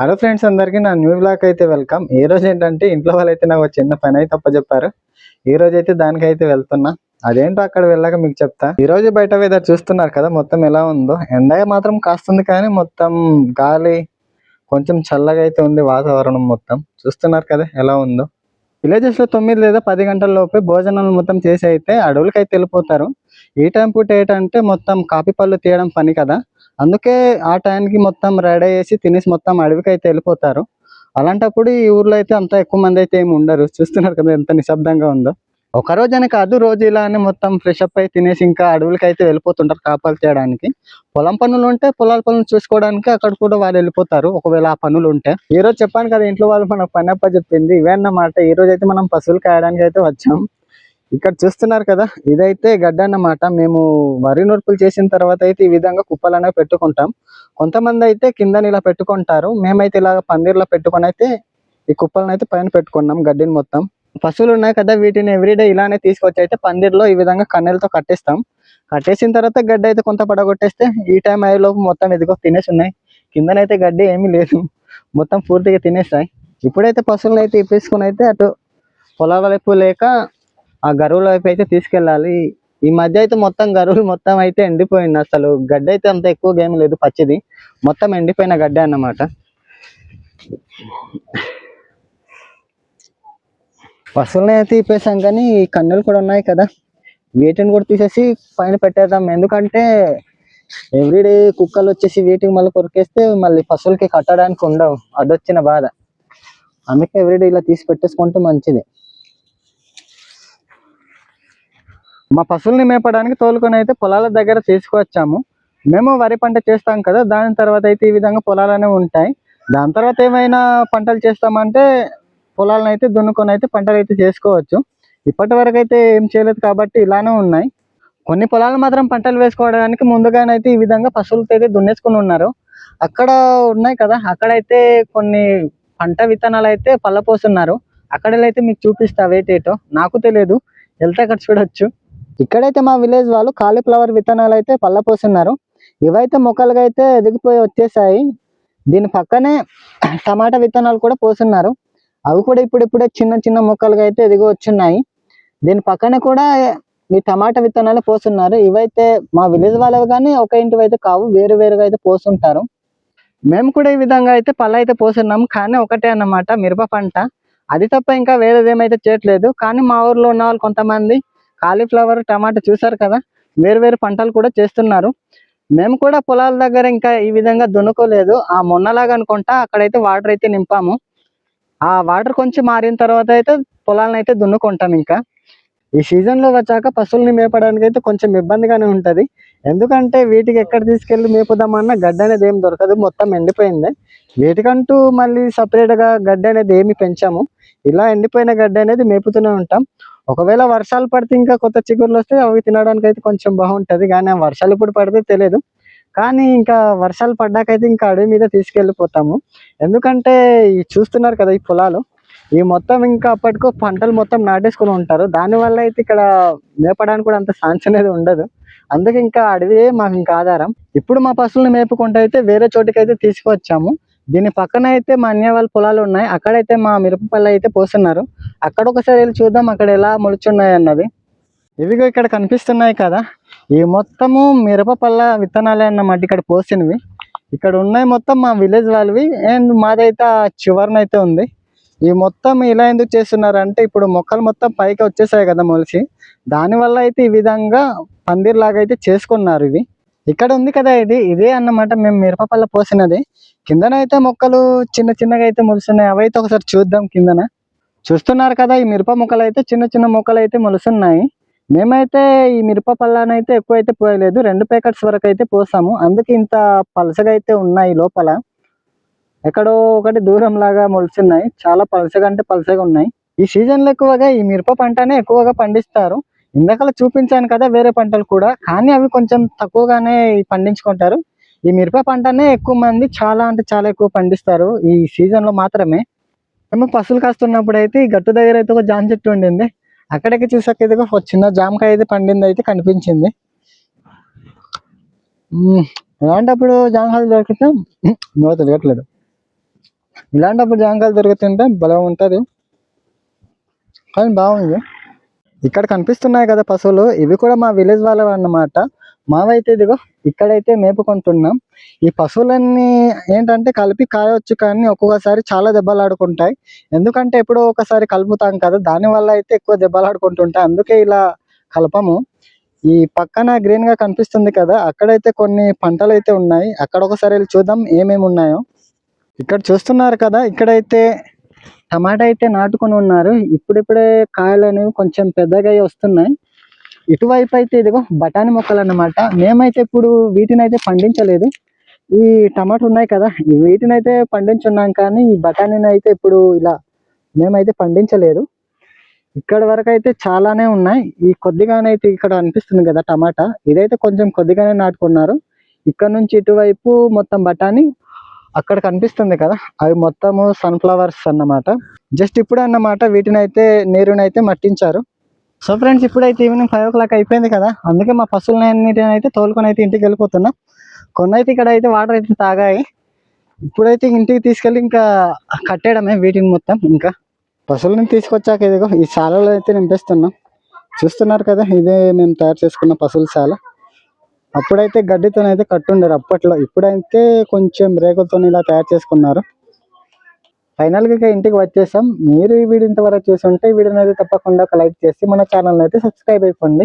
Hello friends అందరికీ నా new black అయితే వెల్కమ్ ఈ రోజు ఏంటంటే ఇంట్లో వాళ్ళైతే నాకు చిన్న పని అయితే చెప్పారు ఈ రోజు అయితే దానికైతే వెళ్తున్నా. అదేంటో అక్కడ వెళ్ళాక మీకు చెప్తా. ఈ రోజు బయట వెదర్ చూస్తున్నారు కదా మొత్తం ఎలా ఉందో. ఎండ మాత్రం కాస్తుంది కానీ మొత్తం గాలి కొంచెం చల్లగా అయితే ఉంది వాతావరణం మొత్తం. చూస్తున్నారు కదా ఎలా ఉందో. విలేజెస్లో తొమ్మిది లేదా పది గంటల లోపే భోజనాలు మొత్తం చేసి అయితే అడవులకి అయితే వెళ్ళిపోతారు. ఈ టైం పూట ఏంటంటే మొత్తం కాపీ పళ్ళు తీయడం పని కదా. అందుకే ఆ టైంకి మొత్తం రెడీ చేసి తినేసి మొత్తం అడవికి అయితే వెళ్ళిపోతారు. అలాంటప్పుడు ఈ ఊర్లో అయితే అంత ఎక్కువ మంది అయితే ఏమి ఉండరు. చూస్తున్నారు కదా ఎంత నిశ్శబ్దంగా ఉందో. ఒక రోజనే కాదు రోజు ఇలానే మొత్తం ఫ్రెష్ అప్ అయి తినేసి ఇంకా అడవులకి అయితే వెళ్ళిపోతుంటారు కాపాలు చేయడానికి పొలం పనులు ఉంటే పొలాల పనులు చూసుకోవడానికి అక్కడ కూడా వాళ్ళు వెళ్ళిపోతారు. ఒకవేళ ఆ పనులు ఉంటే. ఈ రోజు చెప్పాను కదా ఇంట్లో వాళ్ళు మనకు పని అప్ప చెప్పింది ఇవే అన్నమాట. ఈ రోజు అయితే మనం పశువులు కాయడానికి అయితే వచ్చాం. ఇక్కడ చూస్తున్నారు కదా ఇదైతే గడ్డ అన్నమాట. మేము వరి నూర్పులు చేసిన తర్వాత అయితే ఈ విధంగా కుప్పలు అనేవి పెట్టుకుంటాం. కొంతమంది అయితే కిందని ఇలా పెట్టుకుంటారు. మేమైతే ఇలా పందిర్లో పెట్టుకొని అయితే ఈ కుప్పలను అయితే పైన పెట్టుకున్నాం గడ్డిని మొత్తం. పశువులు ఉన్నాయి కదా వీటిని ఎవ్రీడే ఇలానే తీసుకొచ్చి అయితే పందిర్లో ఈ విధంగా కన్నెలతో కట్టేస్తాం. కట్టేసిన తర్వాత గడ్డి అయితే కొంత పడగొట్టేస్తే ఈ టైం అయ్యేలోపు మొత్తం ఎదుగో తినేసి ఉన్నాయి. కిందనైతే గడ్డి ఏమీ లేదు. మొత్తం పూర్తిగా తినేస్తాయి ఇప్పుడైతే పశువులను అయితే ఇప్పేసుకుని అయితే అటు పొలాల వైపు లేక ఆ గరువుల వైపు అయితే తీసుకెళ్ళాలి. ఈ మధ్య అయితే మొత్తం గరువులు మొత్తం అయితే ఎండిపోయింది. అసలు గడ్డ అయితే అంత ఎక్కువగా ఏం లేదు పచ్చిది. మొత్తం ఎండిపోయిన గడ్డ అన్నమాట. పశువులని అయితే తీపేసాం కానీ కన్నులు కూడా ఉన్నాయి కదా. వీటిని కూడా తీసేసి పైన పెట్టేద్దాం. ఎందుకంటే ఎవ్రీడే కుక్కలు వచ్చేసి వీటికి మళ్ళీ కొరికేస్తే మళ్ళీ పశువులకి కట్టడానికి ఉండవు. అదొచ్చిన బాధ. అందుకే ఎవ్రీడే ఇలా తీసి పెట్టేసుకుంటే మంచిది. మా పశువుల్ని మేపడానికి తోలుకొని అయితే పొలాల దగ్గర తీసుకువచ్చాము. మేము వరి పంట చేస్తాం కదా దాని తర్వాత అయితే ఈ విధంగా పొలాలనే ఉంటాయి. దాని తర్వాత ఏమైనా పంటలు చేస్తామంటే పొలాలను అయితే దున్నుకొని అయితే పంటలు అయితే చేసుకోవచ్చు. ఇప్పటి వరకు అయితే ఏం చేయలేదు కాబట్టి ఇలానే ఉన్నాయి. కొన్ని పొలాలు మాత్రం పంటలు వేసుకోవడానికి ముందుగానైతే ఈ విధంగా పశువులతో అయితే దున్నేసుకుని ఉన్నారు. అక్కడ ఉన్నాయి కదా అక్కడైతే కొన్ని పంట విత్తనాలు అయితే పళ్ళపోస్తున్నారు అక్కడ అయితే మీకు చూపిస్తా వేటేటో నాకు తెలియదు. వెళ్తే అక్కడ చూడొచ్చు. ఇక్కడైతే మా విలేజ్ వాళ్ళు కాలీఫ్లవర్ విత్తనాలు అయితే పళ్ళపోస్తున్నారు ఇవైతే మొక్కలుగా అయితే ఎదిగిపోయి వచ్చేసాయి. దీని పక్కనే టమాటా విత్తనాలు కూడా పోస్తున్నారు అవి కూడా ఇప్పుడిప్పుడే చిన్న చిన్న మొక్కలుగా అయితే ఎదిగి వచ్చున్నాయి. దీని పక్కన కూడా ఈ టమాటా విత్తనాలు పోస్తున్నారు ఇవైతే మా విలేజ్ వాళ్ళవి కానీ ఒక ఇంటివి అయితే కావు వేరు వేరుగా అయితే పోస్తుంటారు మేము కూడా ఈ విధంగా అయితే పళ్ళు అయితే పోస్తున్నాం కానీ ఒకటే అన్నమాట మిరప పంట. అది తప్ప ఇంకా వేరేదేమైతే చేయట్లేదు. కానీ మా ఊర్లో ఉన్న వాళ్ళు కొంతమంది కాలీఫ్లవర్ టమాటా చూసారు కదా? వేరు వేరు పంటలు కూడా చేస్తున్నారు. మేము కూడా పొలాల దగ్గర ఇంకా ఈ విధంగా దున్నుకోలేదు. ఆ మొన్నలాగా అనుకుంటా అక్కడైతే వాటర్ అయితే నింపాము. ఆ వాటర్ కొంచెం మారిన తర్వాత అయితే పొలాలను అయితే దున్నుకుంటాం ఇంకా. ఈ సీజన్లో వచ్చాక పశువుల్ని మేపడానికి అయితే కొంచెం ఇబ్బందిగానే ఉంటుంది. ఎందుకంటే వీటికి ఎక్కడ తీసుకెళ్ళి మేపుదామన్నా గడ్డి అనేది ఏం దొరకదు. మొత్తం ఎండిపోయింది. వీటికంటూ మళ్ళీ సపరేట్గా గడ్డ గడ్డి అనేది ఏమి పెంచాము. ఇలా ఎండిపోయిన గడ్డి అనేది మేపుతూనే ఉంటాం. ఒకవేళ వర్షాలు పడితే ఇంకా కొత్త చిగుర్లు వస్తే అవి తినడానికి అయితే కొంచెం బాగుంటుంది. కానీ ఆ వర్షాలు ఇప్పుడు పడితే తెలియదు. కానీ ఇంకా వర్షాలు పడ్డాకైతే ఇంకా అడవి మీద తీసుకెళ్ళిపోతాము. ఎందుకంటే చూస్తున్నారు కదా ఈ పొలాలు. ఈ మొత్తం ఇంకా అప్పటికో పంటలు మొత్తం నాటేసుకుని ఉంటారు. దానివల్ల అయితే ఇక్కడ మేపడానికి కూడా అంత ఛాన్స్ అనేది ఉండదు. అందుకే ఇంకా అడవియే మాకు ఇంకా ఆధారం. ఇప్పుడు మా పశువులను మేపుకుంటూ అయితే వేరే చోటుకైతే తీసుకువచ్చాము. దీని పక్కన అయితే మా అన్య వాళ్ళ పొలాలు ఉన్నాయి. అక్కడైతే మా మిరపపల్లె అయితే పోస్తున్నారు. అక్కడ ఒకసారి వెళ్ళి చూద్దాం అక్కడ ఎలా మొలుచున్నాయి అన్నది. ఇవిగో ఇక్కడ కనిపిస్తున్నాయి కదా. ఈ మొత్తము మిరపపల్ల విత్తనాలే అన్నమాట ఇక్కడ పోసినవి. ఇక్కడ ఉన్నాయి మొత్తం మా విలేజ్ వాళ్ళవి. అండ్ మాదైతే ఆ చివరనైతే ఉంది. ఈ మొత్తం ఇలా ఎందుకు చేస్తున్నారంటే ఇప్పుడు మొక్కలు మొత్తం పైకి వచ్చేసాయి కదా మొలిచి దానివల్ల అయితే ఈ విధంగా పందిర్ లాగా అయితే చేసుకున్నారు ఇవి. ఇక్కడ ఉంది కదా ఇది ఇదే అన్నమాట మేము మిరపపల్ల పోసినది. కిందనైతే మొక్కలు చిన్న చిన్నగా అయితే మొలుస్తున్నాయి. అవైతే ఒకసారి చూద్దాం కిందన. చూస్తున్నారు కదా ఈ మిరప మొక్కలు అయితే చిన్న చిన్న మొక్కలు అయితే మొలుస్తున్నాయి. మేమైతే ఈ మిరప పళ్ళనైతే ఎక్కువ అయితే పోయలేదు. రెండు ప్యాకెట్స్ వరకు అయితే పోసాము. అందుకే ఇంత పలసగా అయితే ఉన్నాయి లోపల. ఎక్కడో ఒకటి దూరం లాగా మొలుస్తున్నాయి చాలా పలసగా అంటే పలసగా ఉన్నాయి. ఈ సీజన్లో ఎక్కువగా ఈ మిరప పంటనే ఎక్కువగా పండిస్తారు. ఇందాకలా చూపించాను కదా వేరే పంటలు కూడా. కానీ అవి కొంచెం తక్కువగానే పండించుకుంటారు. ఈ మిరప పంటనే ఎక్కువ మంది చాలా అంటే చాలా ఎక్కువ పండిస్తారు. ఈ సీజన్లో మాత్రమే. మేము పసులు కాస్తున్నప్పుడు అయితే ఈ గట్టు దగ్గర అయితే ఒక జామ చెట్టు ఉండింది. అక్కడికి చూసాక ఇదిగో ఒక చిన్న జామకాయ అయితే పండింది అయితే కనిపించింది. మ్మ్. అలాంటప్పుడు జామకాయలు దొరికితే? మ్మ్, నో తెలియట్లేదు ఇలాంటప్పుడు జాంకాయలు దొరుకుతుంటే బలం ఉంటుంది. కానీ బాగుంది. ఇక్కడ కనిపిస్తున్నాయి కదా పశువులు. ఇవి కూడా మా విలేజ్ వాళ్ళవి అన్నమాట. మావైతే ఇదిగో ఇక్కడైతే మేపుకుంటున్నాం ఈ పశువులన్నీ ఏంటంటే కలిపి కాయవచ్చు కానీ ఒక్కొక్కసారి చాలా దెబ్బలు ఆడుకుంటాయి. ఎందుకంటే ఎప్పుడో ఒకసారి కలుపుతాం కదా దాని వల్ల అయితే ఎక్కువ దెబ్బలు ఆడుకుంటుంటాయి. అందుకే ఇలా కలపము. ఈ పక్కన గ్రీన్గా కనిపిస్తుంది కదా అక్కడైతే కొన్ని పంటలు అయితే ఉన్నాయి. అక్కడ ఒకసారి వెళ్ళి చూద్దాం ఏమేమి ఉన్నాయో. ఇక్కడ చూస్తున్నారు కదా ఇక్కడైతే టమాటా అయితే నాటుకొని ఉన్నారు. ఇప్పుడిప్పుడే కాయలు అనేవి కొంచెం పెద్దగా వస్తున్నాయి. ఇటువైపు అయితే ఇదిగో బఠానీ మొక్కలు అన్నమాట. మేమైతే ఇప్పుడు వీటిని అయితే పండించలేదు. ఈ టమాటా ఉన్నాయి కదా వీటిని అయితే పండించున్నాం కానీ ఈ బఠానీని అయితే ఇప్పుడు ఇలా మేమైతే పండించలేదు. ఇక్కడ వరకు అయితే చాలానే ఉన్నాయి. ఈ కొద్దిగానైతే ఇక్కడ అనిపిస్తుంది కదా టమాటా. ఇదైతే కొంచెం కొద్దిగానే నాటుకున్నారు. ఇక్కడ నుంచి ఇటువైపు మొత్తం బఠానీ అక్కడ కనిపిస్తుంది కదా అవి మొత్తము సన్ఫ్లవర్స్ అన్నమాట. జస్ట్ ఇప్పుడు అన్నమాట వీటిని అయితే నీరునైతే మట్టించారు. సో ఫ్రెండ్స్ ఇప్పుడైతే ఈవినింగ్ ఫైవ్ ఓ క్లాక్ అయిపోయింది కదా అందుకే మా పశువులన్నిటిని అయితే తోలుకొని అయితే ఇంటికి వెళ్ళిపోతున్నా. కొన్ని అయితే ఇక్కడ అయితే వాటర్ అయితే తాగాయి. ఇప్పుడైతే ఇంటికి తీసుకెళ్ళి ఇంకా కట్టేయడమే వీటిని మొత్తం ఇంకా. పశువులను తీసుకొచ్చాక ఇదిగో ఈ శాలలో అయితే నింపేస్తున్నాం. చూస్తున్నారు కదా ఇదే మేము తయారు చేసుకున్న పశువుల శాల. అప్పుడైతే గడ్డితోనైతే కట్టుండరు. అప్పట్లో ఇప్పుడైతే కొంచెం రేకులతో ఇలా తయారు చేసుకున్నారు. ఫైనల్గా ఇంటికి వచ్చేసాం. మీరు ఈ వీడియో ఇంతవరకు చూసి ఉంటే ఈ వీడియోని అయితే తప్పకుండా ఒక లైక్ చేసి మన ఛానల్ని అయితే సబ్స్క్రైబ్ అయిపోండి.